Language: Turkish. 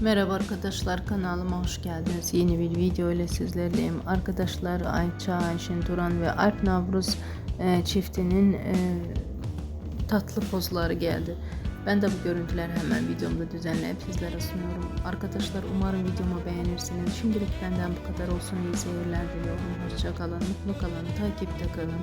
Merhaba arkadaşlar kanalıma hoş geldiniz. Yeni bir video ile sizlerleyim. Arkadaşlar Ayça, Ayşin Turan ve Alp Navruz e, çiftinin e, tatlı pozları geldi. Ben de bu görüntüler hemen videomda düzenleyip sizlere sunuyorum. Arkadaşlar umarım videomu beğenirsiniz. Şimdilik benden bu kadar olsun. İyi seyirler diliyorum. Hoşçakalın, mutlu kalın, takipte kalın.